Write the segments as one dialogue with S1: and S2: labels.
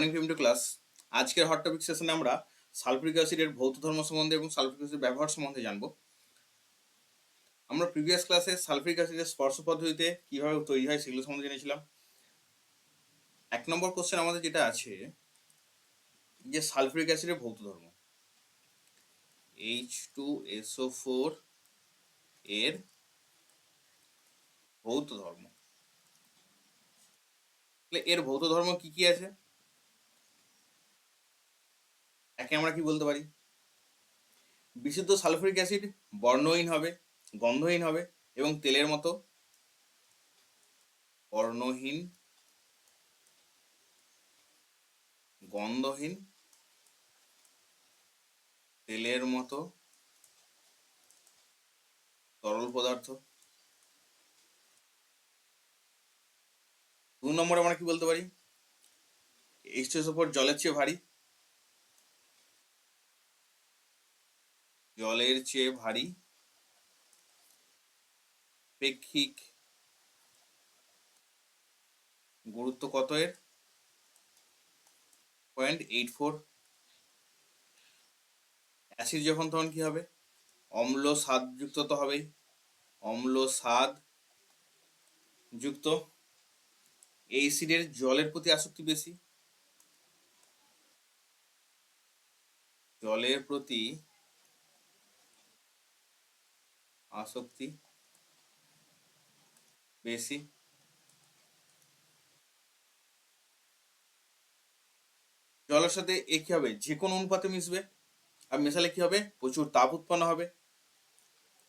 S1: Morning film to class আজকের hot topic সেশনে আমরা সালফিক অ্যাসিডের ভৌত ধর্ম সম্বন্ধে এবং সালফিক অ্যাসিডের ব্যবহার সম্বন্ধে জানব। আমরা প্রিভিয়াস ক্লাসে সালফিক অ্যাসিডের স্পর্শ পদ্ধতিতে কীভাবে তৈরি হয় সেগুলো সম্বন্ধে জেনেছিলাম। এক নম্বর কোশ্চেন আমাদের যেটা আছে, যে সালফিক অ্যাসিডের ভৌত ধর্ম। এইচ টু এসও ফোর এর ভৌত ধর্ম। এর ভৌত ধর্ম কি কি আছে? একে আমরা কি বলতে পারি? বিশুদ্ধ সালফিক অ্যাসিড বর্ণহীন হবে, গন্ধহীন হবে এবং তেলের মতো বর্ণহীন গন্ধহীন, তেলের মতো তরল পদার্থ। দু নম্বরে আমরা কি বলতে পারি? ওপর জলের চেয়ে ভারী। জলের চেয়ে ভারী পেক্ষিক গুরুত্ব কত এর? পয়েন্ট এইট ফোর অ্যাসিড যখন, তখন কি হবে? অম্ল স্বাদ যুক্ত তো হবেই। অম্ল স্বাদ যুক্ত। এই অ্যাসিডের জলের প্রতি আসক্তি বেশি। জলের প্রতি আসক্তি বেশি জলের সাথে এ কি হবে? যে কোনো অনুপাতে মিশবে। আর মেশালে কি হবে? প্রচুর তাপ উৎপন্ন হবে।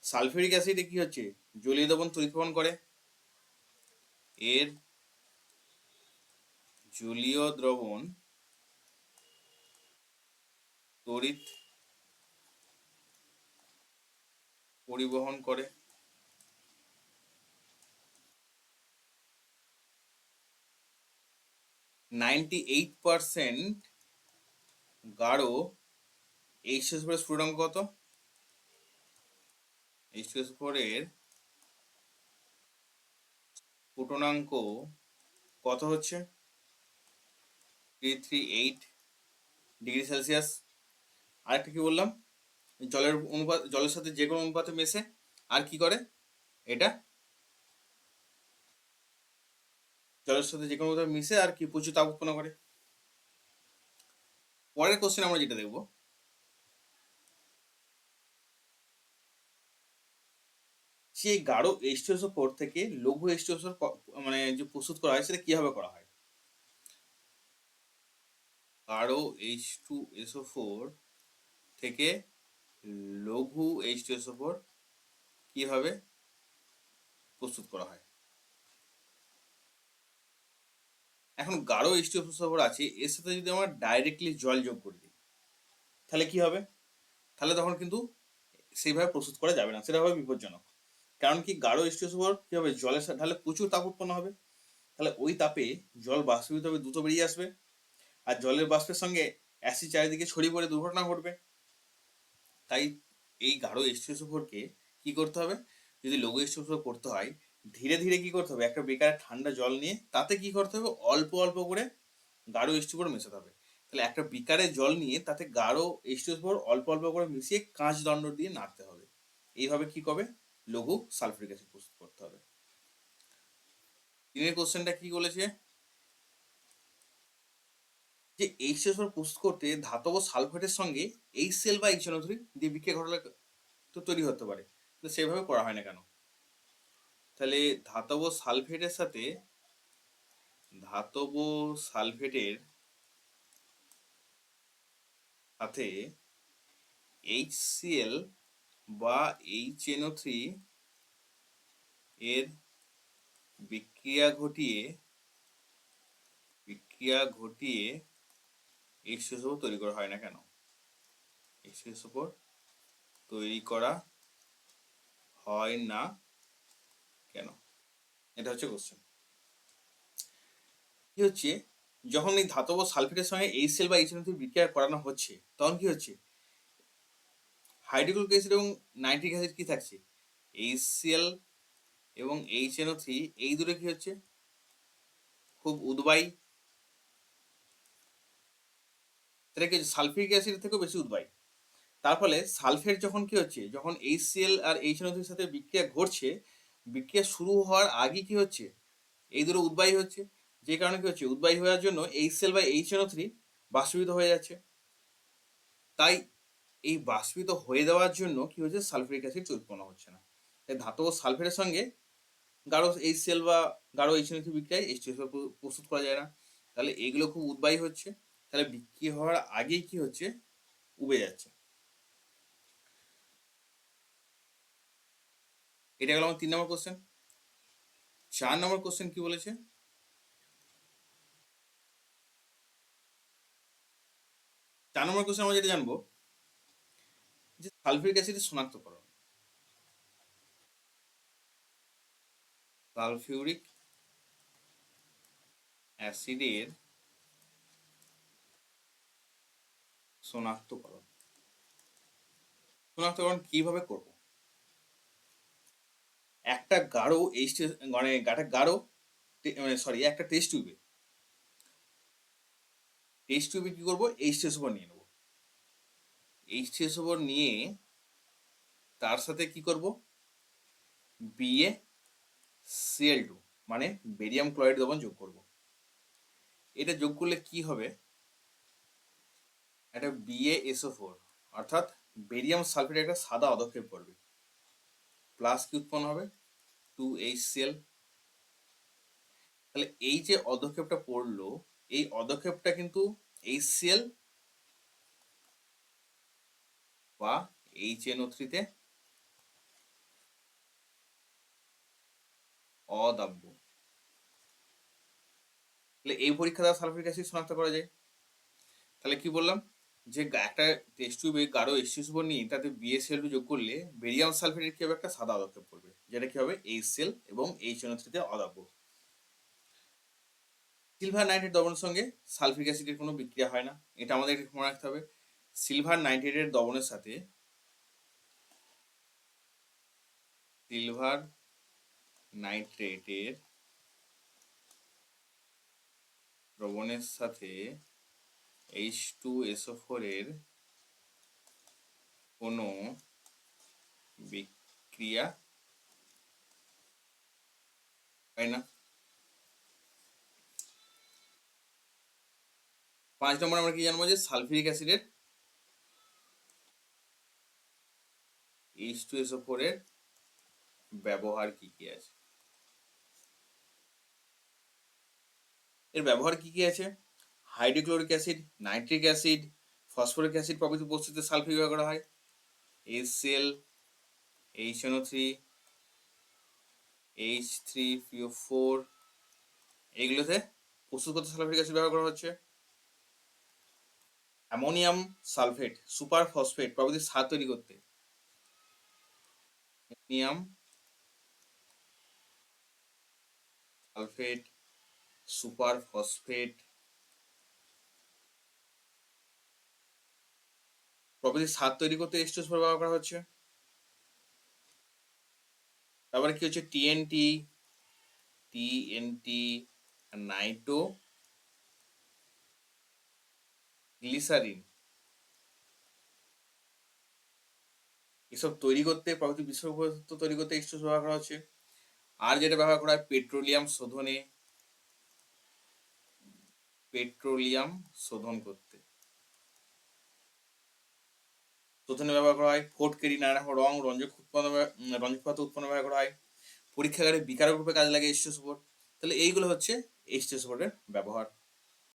S1: সালফিউরিক অ্যাসিডে কি হচ্ছে? জলীয় দ্রবণ তড়িৎপবন করে। এর জলীয় দ্রবণ তড়িৎ পরিবহন করে। নাইনটি এইট পারসেন্ট গাঢ় এইচ এস ফোরের স্ফুটনাঙ্ক কত? এইচ এস ফোরের স্ফুটনাঙ্ক কত হচ্ছে? Three three eight degree Celsius আরেকটা কি বললাম? জলের অনুপাত, জলের সাথে যে কোনো অনুপাতে মেশে, আর কি করে? এটা? জলের সাথে যে কোনো মিশে আর কি, প্রচুর তাপ উৎপন্ন করে। পরের কোশ্চেন আমরা যেটা দেখব যে গাঢ় এইচটিওসো ফোর থেকে লঘু এইচটিওসো মানে যে প্রস্তুত করা হয়, সেটা কীভাবে করা হয়? গাঢ় এইচ টু এসও ফোর থেকে লঘু এইচ টু ফোর কীভাবে প্রস্তুত করা হয়? এখন গাঢ় এইচ টু এসও ফোর আছে, এর সাথে যদি আমরা ডাইরেক্টলি জল যোগ করে দিই, তাহলে কি হবে? তাহলে তখন কিন্তু সেইভাবে প্রস্তুত করা যাবে না, সেটা হবে বিপজ্জনক। কারণ কি গাঢ় এইচ টু ফোর কি হবে জলের সাথে তাহলে প্রচুর তাপ উৎপন্ন হবে। তাহলে ওই তাপে জল বাষ্পীভূত হবে, দ্রুত বেরিয়ে আসবে। আর জলের বাষ্পের সঙ্গে অ্যাসিড চারিদিকে ছড়িয়ে পড়ে দুর্ঘটনা ঘটবে। তাই এই গাঢ় ফোরকে কি করতে হবে? যদি লঘু ফোর করতে হয়, ধীরে ধীরে কি করতে হবে? একটা বেকার ঠান্ডা জল নিয়ে তাতে কি করতে হবে? অল্প অল্প করে গাঢ় ফোর মেশাতে হবে। তাহলে একটা বিকারে জল নিয়ে তাতে গাঢ় ফোর অল্প অল্প করে মিশিয়ে কাঁচ দণ্ড দিয়ে নাড়তে হবে। এইভাবে কি করবে? লঘু সালফারিক অ্যাসিড প্রস্তুত করতে হবে। তিনের কোশ্চেনটা কি বলেছে? যে এইচএসওর প্রস্তুত করতে ধাতব সালফেটের সঙ্গে এইচ সেল বা এইচ থ্রি দিয়ে বিক্রিয়া ঘটালে তো তৈরি হতে পারে। তো সেভাবে করা হয় না কেন? তাহলে ধাতব সালফেটের সাথে ধাতব সালফেটের সাথে এইচ সিএল বা এইচ এনও থ্রি এর বিক্রিয়া ঘটিয়ে বিক্রিয়া ঘটিয়ে এক্সেস ওপর তৈরি করা হয় না কেন? এক্সেস ওপর তৈরি করা হয় না কেন? এটা হচ্ছে কোশ্চেন কি হচ্ছে? যখন এই ধাতব সালফেটের সঙ্গে এই সেল বা এইচ বিক্রিয়া করানো হচ্ছে, তখন কি হচ্ছে? হাইড্রোক্লোরিক অ্যাসিড এবং নাইট্রিক অ্যাসিড কি থাকছে? এইচসিএল এবং এইচ এনও থ্রি এই দুটো কি হচ্ছে? খুব উদ্বায়ী সেটা কি সালফিউরিক অ্যাসিড থেকেও বেশি উদ্বায়ী। তার ফলে সালফেট যখন কি হচ্ছে, যখন এইচসিএল আর এইচ এর সাথে বিক্রিয়া ঘটছে, বিক্রিয়া শুরু হওয়ার আগে কি হচ্ছে, এই দুটো উদ্বায়ী হচ্ছে। যে কারণে কি হচ্ছে, উদ্বায়ী হওয়ার জন্য এইচসিএল বা এইচ এনও থ্রি বাষ্পীভূত হয়ে যাচ্ছে। তাই এই বাষ্পীভূত হয়ে দেওয়ার জন্য কি হচ্ছে সালফিউরিক অ্যাসিড উৎপন্ন হচ্ছে না। তাই ধাতব সালফেটের সঙ্গে গাঢ় এইচসিএল বা গাঢ় এইচ বিক্রিয়ায় এইচ প্রস্তুত করা যায় না। তাহলে এগুলো খুব উদ্বায়ী হচ্ছে। তাহলে বিক্রি হওয়ার আগেই কি হচ্ছে? উবে যাচ্ছে। এটা গেল আমার তিন নম্বর কোশ্চেন চার নম্বর কোশ্চেন কি বলেছে? চার নম্বর কোশ্চেন আমরা যেটা জানব, যে সালফিউরিক অ্যাসিডের শনাক্তকরণ সালফিউরিক অ্যাসিডের শনাক্তকরণ শনাক্তকরণ কীভাবে করব? একটা গাঢ় এইচ মানে একটা গাঢ় মানে সরি একটা টেস্ট টিউবে টেস্ট টিউবে কি করব? টেস ওভার নিয়ে নেব। টেস ওভার নিয়ে তার সাথে কি করব? বিএ সিএল টু মানে বেরিয়াম ক্লোরাইড দ্রবণ যোগ করব। এটা যোগ করলে কি হবে? একটা বিএ এসও ফোর অর্থাৎ বেরিয়াম সালফেট একটা সাদা অদক্ষেপ করবে। প্লাস কি উৎপন্ন হবে? টু এইচ সিএল তাহলে এই যে অদক্ষেপটা পড়ল, এই অদক্ষেপটা কিন্তু এইচ সিএল বা এইচ এনও থ্রিতে অদাব্য। তাহলে এই পরীক্ষা দ্বারা সালফিক অ্যাসিড শনাক্ত করা যায়। তাহলে কি বললাম? যে একটা টেস্ট টিউবে গাঢ় এসিসুবর নিয়ে তাতে বিএসএল যোগ করলে বেরিয়াম সালফেটের কি হবে একটা সাদা অদক্ষেপ করবে, যেটা কি হবে? এইচ সেল এবং এইচ অনুত্রিতে অদাব্য সিলভার নাইট্রেট দ্রবণের সঙ্গে সালফিক অ্যাসিডের কোনো বিক্রিয়া হয় না, এটা আমাদের মনে রাখতে হবে। সিলভার নাইট্রেটের দ্রবণের সাথে সিলভার নাইট্রেটের দ্রবণের সাথে এইচ টু এসও ফোরের কোনো বিক্রিয়া হয় না। পাঁচ নম্বর আমরা কি জানব যে সালফিউরিক অ্যাসিডের এইচ টু এসও ফোরের ব্যবহার কি কি আছে? এর ব্যবহার কি কি আছে? Hydrochloric acid, nitric acid, phosphoric acid প্রভৃতি উপস্থিতিতে সালফিউরিক ব্যবহার করা হয়। SL H NO three H three PO four এইগুলোতে প্রস্তুত করতে সালফিউরিক অ্যাসিড ব্যবহার করা হচ্ছে। অ্যামোনিয়াম সালফেট, সুপার ফসফেট প্রভৃতি সার তৈরি করতে। অ্যামোনিয়াম সালফেট, সুপার ফসফেট প্রভৃতি সার তৈরি করতে এস্টোস ব্যবহার করা হচ্ছে। তারপরে কি হচ্ছে? TNT TNT nitroglycerine. এসব তৈরি করতে প্রভৃতি বিষয় তৈরি করতে এক্সট্রোস ব্যবহার করা হচ্ছে। আর যেটা ব্যবহার করা হয়, পেট্রোলিয়াম শোধনে। পেট্রোলিয়াম শোধন করতে। শোধনে ব্যবহার করা হয় ফোটকেরি নানা রকম রং, রঞ্জক উৎপন্ন রঞ্জক পাত্র উৎপন্ন ব্যবহার করা হয়। পরীক্ষাগারে বিকারক রূপে কাজে লাগে এসটিও সুপোর্ট তাহলে এইগুলো হচ্ছে এসটিও সুপোর্টের ব্যবহার।